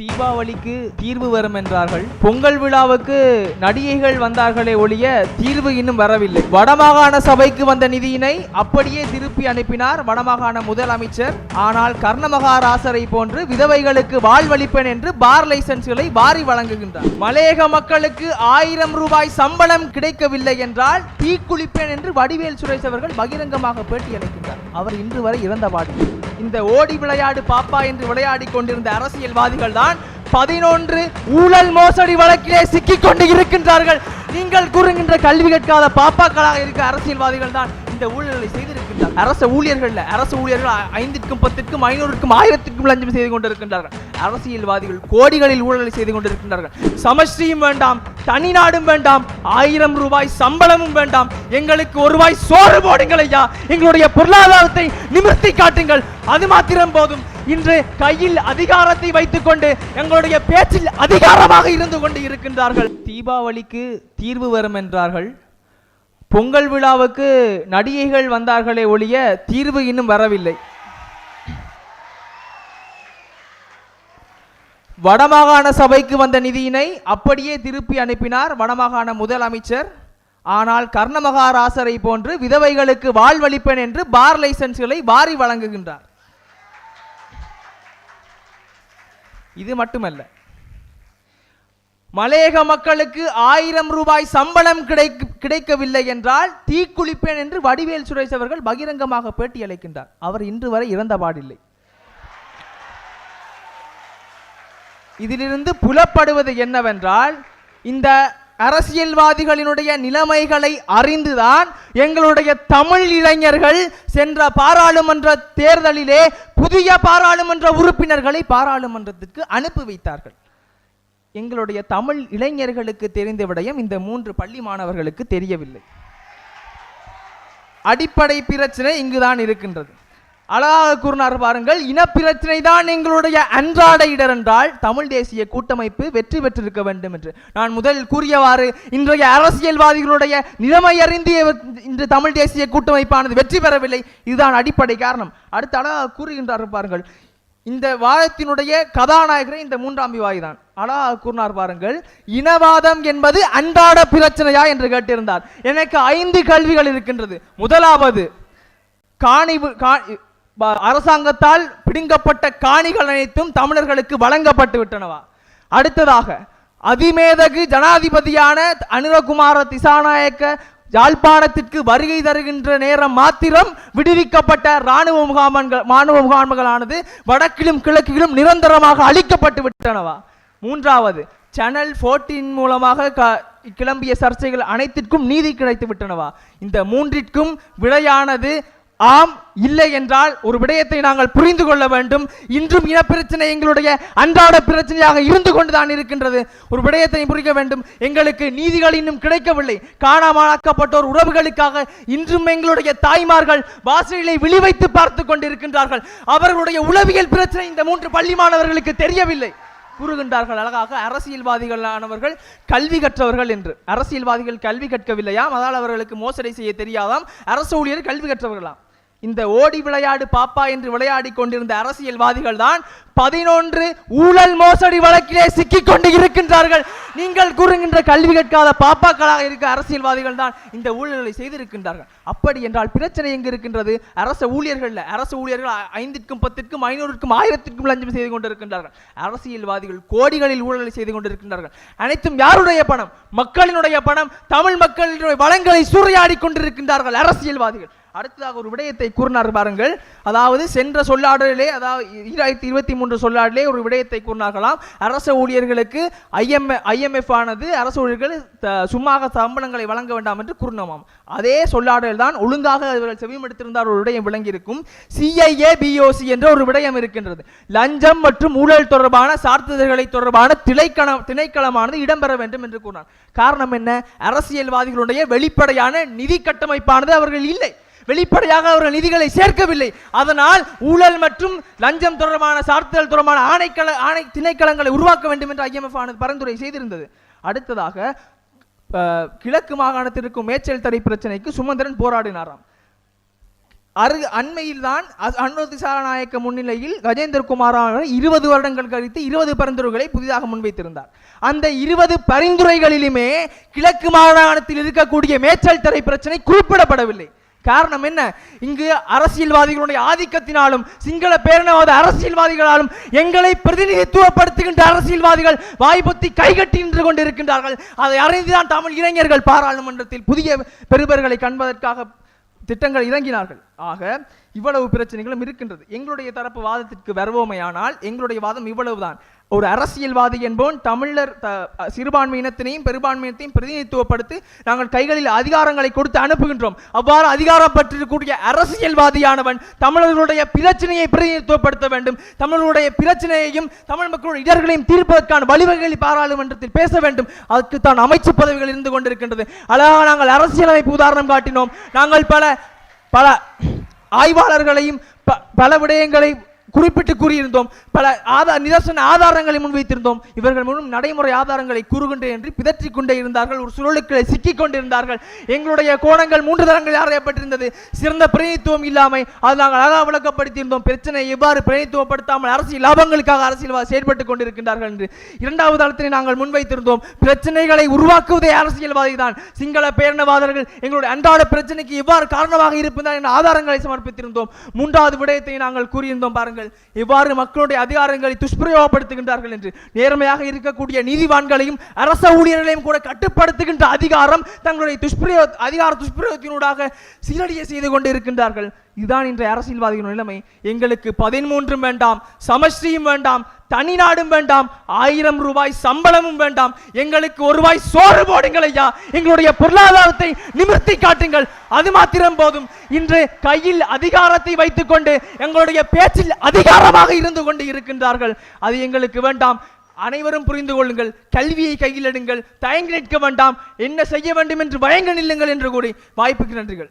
தீபாவளிக்கு தீர்வு வரும் என்றார்கள். பொங்கல் விழாவுக்கு நடிகைகள் வந்தார்களே ஒழிய தீர்வு இன்னும் வரவில்லை. வடமாகாண சபைக்கு வந்த நிதியினை அப்படியே திருப்பி அனுப்பினார் வடமாகாண முதலமைச்சர். ஆனால் கர்ணமகாராசரை போன்று விதவைகளுக்கு வாழ்வளிப்பேன் என்று பார் லைசன்ஸ்களை வாரி வழங்குகின்றார். மலையக மக்களுக்கு ஆயிரம் ரூபாய் சம்பளம் கிடைக்கவில்லை என்றால் தீக்குளிப்பேன் என்று வடிவேல் சுரேஷ் அவர்கள் பகிரங்கமாக பேட்டி அளிக்கின்றார். அவர் இன்று வரை இறந்த பாடி இந்த ஓடி விளையாடு பாப்பா என்று விளையாடி கொண்டிருந்த அரசியல்வாதிகள் தான் பதினொன்று ஊழல் மோசடி வழக்கிலே சிக்கிக் கொண்டு இருக்கின்றார்கள். நீங்கள் கூறுகின்ற கல்வி கற்காத பாப்பாக்களாக இருக்க அரசியல்வாதிகள் தான் இந்த ஊழலை செய்திருக்க அரச ஊழியர்கள் அரசு ஊழியர்கள் ஐந்திற்கும் பத்திற்கும் ஐநூறுக்கும் ஆயிரத்திற்கும் லஞ்சம் செய்து கொண்டிருக்கின்றார்கள். அரசியல்வாதிகள் கோடிகளில் ஊழலை செய்து கொண்டிருக்கின்றார்கள். சமஸ்ரீயும் வேண்டாம் தனி நாடும் வேண்டாம் ஆயிரம் ரூபாய் சம்பளமும் வேண்டாம். எங்களுக்கு ஒரு ரூபாய் சோறு போடுங்கள் ஐயா. எங்களுடைய பொருளாதாரத்தை நிமிர்த்தி காட்டுங்கள். அது மாத்திரம் போதும். இன்று கையில் அதிகாரத்தை வைத்துக்கொண்டு எங்களுடைய பேச்சில் அதிகாரமாக இருந்து கொண்டு இருக்கின்றார்கள். தீபாவளிக்கு தீர்வு வரும் என்றார்கள். பொங்கல் விழாவுக்கு நடிகைகள் வந்தார்களே ஒழிய தீர்வு இன்னும் வரவில்லை. வடமாகாண சபைக்கு வந்த நிதியினை அப்படியே திருப்பி அனுப்பினார் வடமாகாண முதலமைச்சர். ஆனால் கர்ணமகாராசரை போன்று விதவைகளுக்கு வாழ்வளிப்பேன் என்று பார் லைசன்ஸ்களை வாரி வழங்குகின்றார். இது மட்டுமல்ல. மலையக மக்களுக்கு ஆயிரம் ரூபாய் சம்பளம் கிடை கிடைக்கவில்லை என்றால் தீக்குளிப்பேன் என்று வடிவேல் சுரேஷ் அவர்கள் பகிரங்கமாக பேட்டி அளிக்கின்றார். அவர் இன்று வரை இறந்த பாடில்லை. இதிலிருந்து புலப்படுவது என்னவென்றால் இந்த அரசியல்வாதிகளினுடைய நிலைமைகளை அறிந்துதான் எங்களுடைய தமிழ் இளைஞர்கள் சென்ற பாராளுமன்ற தேர்தலிலே புதிய பாராளுமன்ற உறுப்பினர்களை பாராளுமன்றத்திற்கு அனுப்பி வைத்தார்கள். எங்களுடைய தமிழ் இளைஞர்களுக்கு தெரிந்த விடயம் இந்த மூன்று பள்ளி மாணவர்களுக்கு தெரியவில்லை. அடிப்படை பிரச்சனை இங்குதான் இருக்கின்றது. அழகாக கூறினார் பாருங்கள் இனப்பிரச்சனை தான் எங்களுடைய அன்றாட இடர் என்றால் தமிழ் தேசிய கூட்டமைப்பு வெற்றி பெற்றிருக்க வேண்டும் என்று. நான் முதல் கூறியவாறு இன்றைய அரசியல்வாதிகளுடைய நிலைமை அறிந்து இன்று தமிழ் தேசிய கூட்டமைப்பானது வெற்றி பெறவில்லை. இதுதான் அடிப்படை காரணம். அடுத்து அழகாக கூறுகின்றார் பாருங்கள் இந்த வாதத்தினுடைய கதாநாயகரே இந்த மூன்றாம் விவாதி தான் அழகாக கூறினார் பாருங்கள் இனவாதம் என்பது அன்றாட பிரச்சனையா என்று கேட்டிருந்தார். எனக்கு ஐந்து கல்விகள் இருக்கின்றது. முதலாவது காணி அரசாங்கத்தால் பிடுங்கப்பட்ட காணிகள் அனைத்தும் தமிழர்களுக்கு வழங்கப்பட்டு விட்டனவா? அடுத்ததாக அதிமேதகு ஜனாதிபதியான அனுரகுமார திசாநாயக்க யாழ்ப்பாணத்திற்கு வருகை தருகின்ற நேரம் மாத்திரம் விடுவிக்கப்பட்ட இராணுவ முகாமன்கள் மாணவ முகாம்களானது வடக்கிலும் கிழக்கிலும் நிரந்தரமாக அழிக்கப்பட்டு விட்டனவா? மூன்றாவது சேனல் 14 மூலமாக க- கிளம்பிய சர்ச்சைகள் அனைத்திற்கும் நீதி கிடைத்து விட்டனவா? இந்த மூன்றிற்கும் விடையானது ஆம் இல்லை என்றால் ஒரு விடயத்தை நாங்கள் புரிந்து கொள்ள வேண்டும். இன்றும் இனப்பிரச்சனை எங்களுடைய அன்றாட பிரச்சனையாக இருந்து கொண்டுதான் இருக்கின்றது. ஒரு விடயத்தை புரிக்க வேண்டும். எங்களுக்கு நீதிகள் இன்னும் கிடைக்கவில்லை. காணாமலாக்கப்பட்டோர் உறவுகளுக்காக இன்றும் எங்களுடைய தாய்மார்கள் வாசலிலே விழிவைத்து பார்த்து கொண்டிருக்கின்றார்கள். அவர்களுடைய உளவியல் பிரச்சனை இந்த மூன்று பள்ளி மாணவர்களுக்கு தெரியவில்லை. கூறுகின்றார்கள் அழகாக அரசியல்வாதிகளானவர்கள் கல்வி கற்றவர்கள் என்று. அரசியல்வாதிகள் கல்வி கற்கவில்லையாம் அதால் அவர்களுக்கு மோசடி செய்ய தெரியாதாம். அரசு ஊழியர் கல்வி கற்றவர்களாம். இந்த ஓடி விளையாடு பாப்பா என்று விளையாடி கொண்டிருந்த அரசியல்வாதிகள் தான் பதினொன்று ஊழல் மோசடி வழக்கிலே சிக்கிக் கொண்டு இருக்கின்றார்கள். நீங்கள் கூறுகின்ற கல்வி கற்காத பாப்பாக்களாக இருக்க அரசியல்வாதிகள் தான் இந்த ஊழல்களை செய்திருக்கின்றார்கள். அப்படி என்றால் பிரச்சனை எங்கு இருக்கின்றது? அரச ஊழியர்கள் அரசு ஊழியர்கள் ஐந்திற்கும் பத்திற்கும் ஐநூறுக்கும் ஆயிரத்திற்கும் லஞ்சம் செய்து கொண்டிருக்கின்றார்கள். அரசியல்வாதிகள் கோடிகளில் ஊழலை செய்து கொண்டிருக்கின்றார்கள். அனைத்தும் யாருடைய பணம்? மக்களினுடைய பணம். தமிழ் மக்களினுடைய வளங்களை சூறையாடி கொண்டிருக்கின்றார்கள் அரசியல்வாதிகள். அடுத்ததாக ஒரு விடயத்தை கூறினார் பாருங்கள். அதாவது சென்ற சொல்லாடலே அதாவது இரண்டாயிரத்தி இருபத்தி மூன்று சொல்லாடலே ஒரு விடயத்தை கூறினார்களாம். அரச ஊழியர்களுக்கு ஐஎம் ஐஎம்எஃப் ஆனது அரசு ஊழியர்கள் த- சும்மாக சம்பளங்களை வழங்க வேண்டாம் என்று கூறினோமாம். அதே சொல்லாடல் தான் ஒழுங்காக இவர்கள் செவிமடுத்திருந்தார் ஒரு விடயம் விளங்கியிருக்கும். சிஐஏ பிஓசி என்ற ஒரு விடயம் இருக்கின்றது. லஞ்சம் மற்றும் ஊழல் தொடர்பான சார்த்துதல்களை தொடர்பான திணைக்களம் திணைக்களமானது இடம்பெற வேண்டும் என்று கூறினார். காரணம் என்ன? அரசியல்வாதிகளுடைய வெளிப்படையான நிதி கட்டமைப்பானது அவர்கள் இல்லை. வெளிப்படையாக அவர்கள் நிதிகளை சேர்க்கவில்லை. அதனால் ஊழல் மற்றும் லஞ்சம் தொடர்பான சார்த்தல் தொடர்பான ஆணைக்கள ஆணை திணைக்களங்களை உருவாக்க வேண்டும் என்று ஐஎம்எஃப் ஆனது பரிந்துரை செய்திருந்தது. அடுத்ததாக கிழக்கு மாகாணத்திற்கும் மேய்ச்சல் தடை பிரச்சனைக்கு சுமந்திரன் போராடினாராம். அரு அண்மையில்தான் அ- அனுர திசாநாயக்க முன்னிலையில் கஜேந்திரகுமாரான அவர்கள் இருபது வருடங்கள் கழித்து இருபது பரிந்துரைகளை புதிதாக முன்வைத்திருந்தார். அந்த இருபது பரிந்துரைகளிலுமே கிழக்கு மாகாணத்தில் இருக்கக்கூடிய மேய்ச்சல் தரை பிரச்சனை குறிப்பிடப்படவில்லை. காரணம் என்ன? இங்கு அரசியல்வாதிகளுடைய ஆதிக்கத்தினாலும் சிங்கள பேரினவாத அரசியல்வாதிகளாலும் எங்களை பிரதிநிதித்துவப்படுத்துகின்ற அரசியல்வாதிகள் வாய்ப்பொத்தி கைகட்டி நின்று கொண்டிருக்கின்றார்கள். அதை அறிந்துதான் தமிழ் இளைஞர்கள் பாராளுமன்றத்தில் புதிய பெருபர்களை காண்பதற்காக திட்டங்கள் இறங்கினார்கள். ஆக இவ்வளவு பிரச்சனைகளும் இருக்கின்றது. எங்களுடைய தரப்பு வாதத்திற்கு வருவோமையானால் எங்களுடைய வாதம் இவ்வளவுதான். ஒரு அரசியல்வாதி என்போன் தமிழர் சிறுபான்மையினத்தினையும் பெரும்பான்மையினத்தையும் பிரதிநிதித்துவப்படுத்தி நாங்கள் கைகளில் அதிகாரங்களை கொடுத்து அனுப்புகின்றோம். அவ்வாறு அதிகாரம் பற்றிருக்கக்கூடிய அரசியல்வாதியானவன் தமிழர்களுடைய பிரச்சனையை பிரதிநிதித்துவப்படுத்த வேண்டும். தமிழர்களுடைய பிரச்சனையையும் தமிழ் மக்களுடைய இடர்களையும் தீர்ப்பதற்கான வழிவகைகளை பாராளுமன்றத்தில் பேச வேண்டும். அதற்கு தான் அமைச்சு பதவிகள் இருந்து கொண்டிருக்கின்றது. அழகாக நாங்கள் அரசியலமைப்பு உதாரணம் காட்டினோம். நாங்கள் பல பல ஆய்வாளர்களையும் ப- பல விடயங்களை குறிப்பிட்டு கூறியிருந்தோம். பல ஆதார நிதர்சன ஆதாரங்களை முன்வைத்திருந்தோம். இவர்கள் முன்னும் நடைமுறை ஆதாரங்களை கூறுகின்றே என்று பிதற்றிக் கொண்டே இருந்தார்கள். ஒரு சுழலுக்களை சிக்கிக் கொண்டிருந்தார்கள். எங்களுடைய கோணங்கள் மூன்று தரங்கள் ஆராயப்பட்டிருந்தது. சிறந்த பிரதிநிதித்துவம் இல்லாமை அது நாங்கள் அழகாக விளக்கப்படுத்தியிருந்தோம் பிரச்சனை எவ்வாறு பிரதிநிதித்துவப்படுத்தாமல் அரசியல் லாபங்களுக்காக அரசியல்வாதி செயல்பட்டுக் கொண்டிருக்கின்றார்கள் என்று. இரண்டாவது தளத்தினை நாங்கள் முன்வைத்திருந்தோம். பிரச்சனைகளை உருவாக்குவதே அரசியல்வாதி தான். சிங்கள பேரினவாதர்கள் எங்களுடைய அன்றாட பிரச்சனைக்கு எவ்வாறு காரணமாக இருப்பதால் என்ற ஆதாரங்களை சமர்ப்பித்திருந்தோம். மூன்றாவது விடயத்தை நாங்கள் கூறியிருந்தோம் பாருங்கள். எவ்வாறு மக்களுடைய அதிகாரங்களை துஷ்பிரயோகப்படுத்துகின்றார்கள் என்று நேர்மையாக இருக்கக்கூடிய நீதிவான்களையும் அரச ஊழியர்களையும் கூட கட்டுப்படுத்துகின்ற அதிகாரம் தங்களுடைய துஷ்பிரயோ அதிகார துஷ்பிரயோகத்தினூடாக சீரடிய செய்து கொண்டு இருக்கின்றார்கள் இதுதான் இன்றைய அரசியல்வாதிகளின் நிலைமை. எங்களுக்கு பதிமூன்றும் வேண்டாம் சமஸ்டியும் வேண்டாம் தனி நாடும் வேண்டாம் ஆயிரம் ரூபாய் சம்பளமும் வேண்டாம். எங்களுக்கு ஒரு ரூபாய் சோறு போடுங்கள் ஐயா. எங்களுடைய பொருளாதாரத்தை நிமிர்த்தி காட்டுங்கள். அது மாத்திரம் போதும். இன்று கையில் அதிகாரத்தை வைத்துக்கொண்டு எங்களுடைய பேச்சில் அதிகாரமாக இருந்து கொண்டு இருக்கின்றார்கள். அது எங்களுக்கு வேண்டாம். அனைவரும் புரிந்து கொள்ளுங்கள். கல்வியை கையில் எடுங்கள். தயங்கி நிற்க வேண்டாம். என்ன செய்ய வேண்டும் என்று பயங்க நில்லுங்கள் என்று கூறி வாய்ப்புக்கு நன்றிகள்.